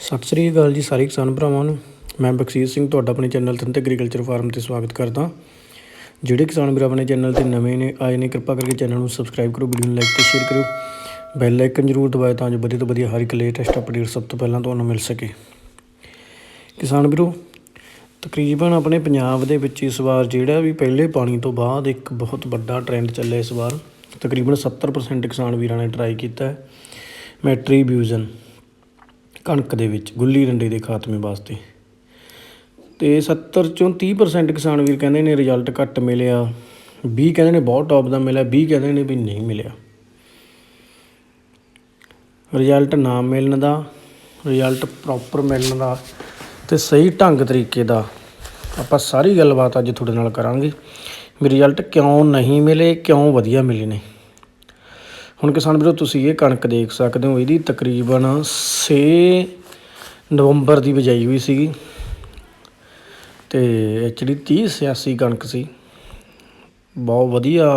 ਸਤਿ ਸ੍ਰੀ ਅਕਾਲ ਜੀ ਸਾਰੇ ਕਿਸਾਨ ਭਰਾਵਾਂ ਨੂੰ। ਮੈਂ ਬਖਸ਼ੀਰ ਸਿੰਘ, ਤੁਹਾਡਾ ਆਪਣੇ ਚੈਨਲ ਤੰਤ ਐਗਰੀਕਲਚਰ ਫਾਰਮ ਤੇ ਸਵਾਗਤ ਕਰਦਾ ਜਿਹੜੇ ਕਿਸਾਨ ਵੀਰ ਆਪਣੇ ਚੈਨਲ ਤੇ ਨਵੇਂ ਨੇ, ਆਏ ਨੇ, ਕਿਰਪਾ ਕਰਕੇ ਚੈਨਲ ਨੂੰ ਸਬਸਕ੍ਰਾਈਬ ਕਰੋ ਵੀਡੀਓ ਨੂੰ ਲਾਈਕ ਤੇ ਸ਼ੇਅਰ ਕਰੋ ਬੈਲ ਆਈਕਨ ਜ਼ਰੂਰ ਦਬਾਓ ਤਾਂ ਜੋ ਵਧੀਆ ਤੋਂ ਵਧੀਆ ਹਰ ਇੱਕ ਲੇਟੈਸਟ ਅਪਡੇਟ ਸਭ ਤੋਂ ਪਹਿਲਾਂ ਤੁਹਾਨੂੰ ਮਿਲ ਸਕੇ। ਕਿਸਾਨ ਵੀਰੋ, ਤਕਰੀਬਨ ਆਪਣੇ ਪੰਜਾਬ ਦੇ ਵਿੱਚ ਇਸ ਵਾਰ ਜਿਹੜਾ ਵੀ ਪਹਿਲੇ ਪਾਣੀ ਤੋਂ ਬਾਅਦ ਇੱਕ ਬਹੁਤ ਵੱਡਾ ਟ੍ਰੈਂਡ ਚੱਲਿਆ ਇਸ ਵਾਰ, ਤਕਰੀਬਨ 70% ਕਿਸਾਨ ਵੀਰਾਂ ਨੇ ਟਰਾਈ ਕੀਤਾ ਹੈ ਮੈਟਰੀਬਿਊਜ਼ਨ ਕਣਕ ਦੇ ਵਿੱਚ, ਗੁੱਲੀ ਡੰਡੇ ਦੇ ਖਾਤਮੇ ਵਾਸਤੇ। ਤੇ 70 ਚੋਂ 30% ਕਿਸਾਨ ਵੀਰ ਕਹਿੰਦੇ ਨੇ ਰਿਜ਼ਲਟ ਘੱਟ ਮਿਲਿਆ। 20 ਕਹਿੰਦੇ ਨੇ ਬਹੁਤ ਟੌਪ ਦਾ ਮਿਲਿਆ 20 ਕਹਿੰਦੇ ਨੇ ਵੀ ਨਹੀਂ ਮਿਲਿਆ। ਰਿਜ਼ਲਟ ਨਾ ਮਿਲਣ ਦਾ ਰਿਜ਼ਲਟ ਪ੍ਰੋਪਰ ਮਿਲਣ ਦਾ ਤੇ ਸਹੀ ਢੰਗ ਤਰੀਕੇ ਦਾ ਆਪਾਂ ਸਾਰੀ ਗੱਲਬਾਤ ਅੱਜ ਤੁਹਾਡੇ ਨਾਲ ਕਰਾਂਗੇ ਵੀ ਰਿਜ਼ਲਟ ਕਿਉਂ ਨਹੀਂ ਮਿਲੇ, ਕਿਉਂ ਵਧੀਆ ਮਿਲੇ ਨੇ। ਹੁਣ ਕਿਸਾਨ ਵੀਰੋ, ਤੁਸੀਂ ਇਹ ਕਣਕ ਦੇਖ ਸਕਦੇ ਹੋ, ਇਹਦੀ ਤਕਰੀਬਨ 6 ਨਵੰਬਰ ਦੀ ਬਿਜਾਈ ਹੋਈ ਸੀਗੀ। ਤੇ ਐਚਡੀ 3086 ਕਣਕ ਸੀ, ਬਹੁਤ ਵਧੀਆ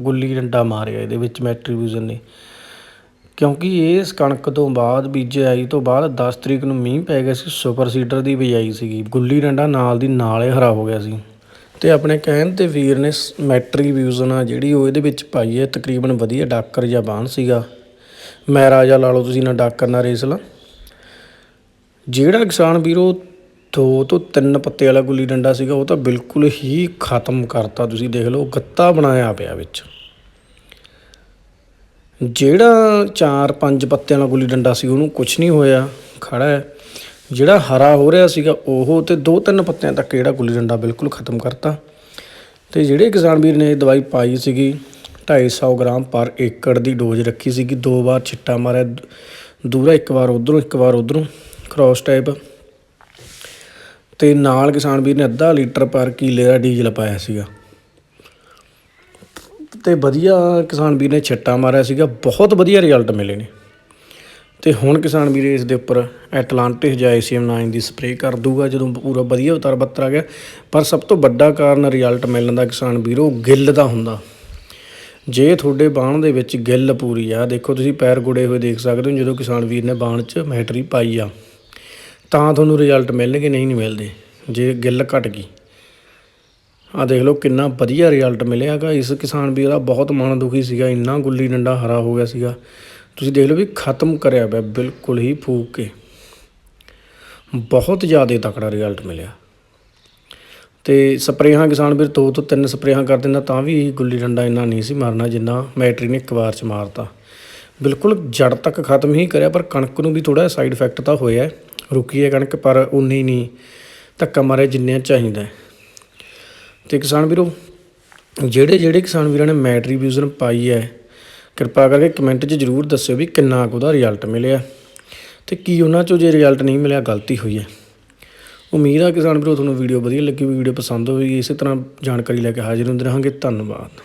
ਗੁੱਲੀ ਡੰਡਾ ਮਾਰਿਆ ਇਹਦੇ ਵਿੱਚ ਮੈਟਰੀਬਿਊਜ਼ਨ ਨੇ। ਕਿਉਂਕਿ ਇਸ ਕਣਕ ਤੋਂ ਬਾਅਦ ਬੀਜਾਈ ਤੋਂ ਬਾਅਦ 10 ਤਰੀਕ ਨੂੰ ਮੀਂਹ ਪੈ ਗਿਆ ਸੀ, ਸੁਪਰ ਸੀਡਰ ਦੀ ਬਿਜਾਈ ਸੀਗੀ। ਗੁੱਲੀ ਡੰਡਾ ਨਾਲ ਦੀ ਨਾਲ ਹੀ ਹਰਾ ਹੋ ਗਿਆ ਸੀ। ਤੇ ਆਪਣੇ ਕਹਿਣ ਤੇ ਵੀਰ ਨੇ ਮੈਟਰੀ ਵਿਊਜ਼ਨ ਆ ਜਿਹੜੀ ਉਹ ਇਹਦੇ ਵਿੱਚ ਪਾਈ ਹੈ, ਤਕਰੀਬਨ ਵਧੀਆ ਡਾਕਰ ਜਾਂ ਬਾਣ ਸੀਗਾ। ਮੈਰਾ ਜਾਂ ਲਾ ਲਓ, ਤੁਸੀਂ ਨਾ ਡਾਕਰ ਨਾ ਰੇਸਲ ਜਿਹੜਾ ਕਿਸਾਨ ਵੀਰੋ ਦੋ ਤੋਂ ਤਿੰਨ ਪੱਤੇ ਵਾਲਾ ਗੁੱਲੀ ਡੰਡਾ ਸੀਗਾ, ਉਹ ਤਾਂ ਬਿਲਕੁਲ ਹੀ ਖਤਮ ਕਰਤਾ। ਤੁਸੀਂ ਦੇਖ ਲਓ, ਗੱਤਾ ਬਣਾਇਆ ਪਿਆ ਵਿੱਚ। ਜਿਹੜਾ ਚਾਰ ਪੰਜ ਪੱਤਿਆਂ ਵਾਲਾ ਗੁੱਲੀ ਡੰਡਾ ਸੀ, ਉਹਨੂੰ ਕੁਝ ਨਹੀਂ ਹੋਇਆ, ਖੜਾ ਹੈ। ਜਿਹੜਾ ਹਰਾ ਹੋ ਰਿਹਾ ਸੀਗਾ, ਉਹ ਤੇ ਦੋ ਤਿੰਨ ਪੱਤਿਆਂ ਤੱਕ ਜਿਹੜਾ ਗੁੱਲੀ ਡੰਡਾ ਬਿਲਕੁਲ ਖਤਮ ਕਰਤਾ। ਤੇ ਜਿਹੜੇ ਕਿਸਾਨ ਵੀਰ ਨੇ ਇਹ ਦਵਾਈ ਪਾਈ ਸੀਗੀ 250 ਗ੍ਰਾਮ ਪਰ ਏਕੜ ਦੀ ਡੋਜ਼ ਰੱਖੀ ਸੀਗੀ। ਦੋ ਵਾਰ ਛਿੱਟਾ ਮਾਰਿਆ, ਦੂਰਾ ਇੱਕ ਵਾਰ ਉਧਰੋਂ, ਇੱਕ ਵਾਰ ਉਧਰੋਂ ਕ੍ਰਾਸ ਟਾਈਪ ਤੇ ਨਾਲ ਕਿਸਾਨ ਵੀਰ ਨੇ ਅੱਧਾ ਲੀਟਰ ਪਰ ਕਿਲੇ ਦਾ ਡੀਜ਼ਲ ਪਾਇਆ ਸੀਗਾ। ਤੇ ਵਧੀਆ ਕਿਸਾਨ ਵੀਰ ਨੇ ਛਿੱਟਾ ਮਾਰਿਆ ਸੀਗਾ, ਬਹੁਤ ਵਧੀਆ ਰਿਜ਼ਲਟ ਮਿਲੇ ਨੇ। ਤੇ ਹੁਣ ਕਿਸਾਨ ਵੀਰ ਇਸ ਦੇ ਉੱਪਰ ਐਟਲਾਂਟਿਸ ਜਾਂ ਏਸੀਐਮ 9 ਦੀ ਸਪਰੇਅ ਕਰ ਦੂਗਾ ਜਦੋਂ ਪੂਰਾ ਵਧੀਆ ਉਤਾਰ ਬੱਤਰ ਆ ਗਿਆ। ਪਰ ਸਭ ਤੋਂ ਵੱਡਾ ਕਾਰਨ ਰਿਜ਼ਲਟ ਮਿਲਣ ਦਾ ਕਿਸਾਨ ਵੀਰੋ ਗਿੱਲ ਦਾ ਹੁੰਦਾ। ਜੇ ਤੁਹਾਡੇ ਬਾਣ ਦੇ ਵਿੱਚ ਗਿੱਲ ਪੂਰੀ ਆ, ਦੇਖੋ ਤੁਸੀਂ ਪੈਰ ਗੁੜੇ ਹੋਏ ਦੇਖ ਸਕਦੇ ਹੋ, ਜਦੋਂ ਕਿਸਾਨ ਵੀਰ ਨੇ ਬਾਣ 'ਚ ਮੈਟਰੀ ਪਾਈ ਆ, ਤਾਂ ਤੁਹਾਨੂੰ ਰਿਜ਼ਲਟ ਮਿਲਣਗੇ, ਨਹੀਂ ਨਹੀਂ ਮਿਲਦੇ। ਜੇ ਗਿੱਲ ਘਟ ਗਈ ਆ ਦੇਖ ਲਓ ਕਿੰਨਾ ਵਧੀਆ ਰਿਜ਼ਲਟ ਮਿਲਿਆਗਾ ਇਸ ਕਿਸਾਨ ਵੀਰ ਦਾ ਬਹੁਤ ਮਨ ਦੁਖੀ ਸੀਗਾ, ਇੰਨਾ ਗੁੱਲੀ ਡੰਡਾ ਹਰਾ ਹੋ ਗਿਆ ਸੀਗਾ। ਤੁਸੀਂ ਦੇਖ ਲਓ ਵੀ ਖਤਮ ਕਰਿਆ ਪਿਆ, ਬਿਲਕੁਲ ਹੀ ਫੂਕ ਕੇ। ਬਹੁਤ ਜ਼ਿਆਦਾ ਤਕੜਾ ਰਿਜ਼ਲਟ ਮਿਲਿਆ। ਤੇ ਸਪਰੇਹਾਂ ਕਿਸਾਨ ਵੀਰ, ਦੋ ਤੋਂ ਤਿੰਨ ਸਪਰੇਹਾਂ ਕਰ ਦਿੰਦਾ, ਤਾਂ ਵੀ ਗੁੱਲੀ ਡੰਡਾ ਇੰਨਾ ਨਹੀਂ ਸੀ ਮਾਰਨਾ ਜਿੰਨਾ ਮੈਟਰੀ ਨੇ ਇੱਕ ਵਾਰ ਚ ਮਾਰਤਾ। ਬਿਲਕੁਲ ਜੜ ਤੱਕ ਖਤਮ ਹੀ ਕਰਿਆ, ਪਰ ਕਣਕ ਨੂੰ ਵੀ ਥੋੜਾ ਸਾਈਡ ਇਫੈਕਟ ਤਾਂ ਹੋਇਆ ਰੁਕੀ ਹੈ ਕਣਕ, ਪਰ ਉਨੀ ਨਹੀਂ ਧੱਕਾ ਮਾਰਿਆ ਜਿੰਨੇ ਚਾਹੀਦਾ ਤੇ ਕਿਸਾਨ ਵੀਰੋ ਜਿਹੜੇ ਜਿਹੜੇ ਕਿਸਾਨ ਵੀਰਾਂ ਨੇ ਮੈਟਰੀ ਵਿਊਜ਼ਨ ਪਾਈ ਹੈ ਕਿਰਪਾ ਕਰਕੇ ਕਮੈਂਟ 'ਚ ਜਰੂਰ ਦੱਸਿਓ ਵੀ ਕਿੰਨਾ ਕੁ ਉਹਦਾ ਰਿਜ਼ਲਟ ਮਿਲਿਆ। ਤੇ ਕੀ ਉਹਨਾਂ 'ਚੋਂ ਜੇ ਰਿਜ਼ਲਟ ਨਹੀਂ ਮਿਲਿਆ, ਗਲਤੀ ਹੋਈ ਹੈ। ਉਮੀਦ ਆ ਕਿਸਾਨ ਵੀਰੋ, ਤੁਹਾਨੂੰ ਵੀਡੀਓ ਵਧੀਆ ਲੱਗੀ ਵੀਡੀਓ ਪਸੰਦ ਹੋਵੇਗੀ। ਇਸੇ ਤਰ੍ਹਾਂ ਜਾਣਕਾਰੀ ਲੈ ਕੇ ਹਾਜ਼ਰ ਹੁੰਦੇ ਰਹਾਂਗੇ। ਧੰਨਵਾਦ।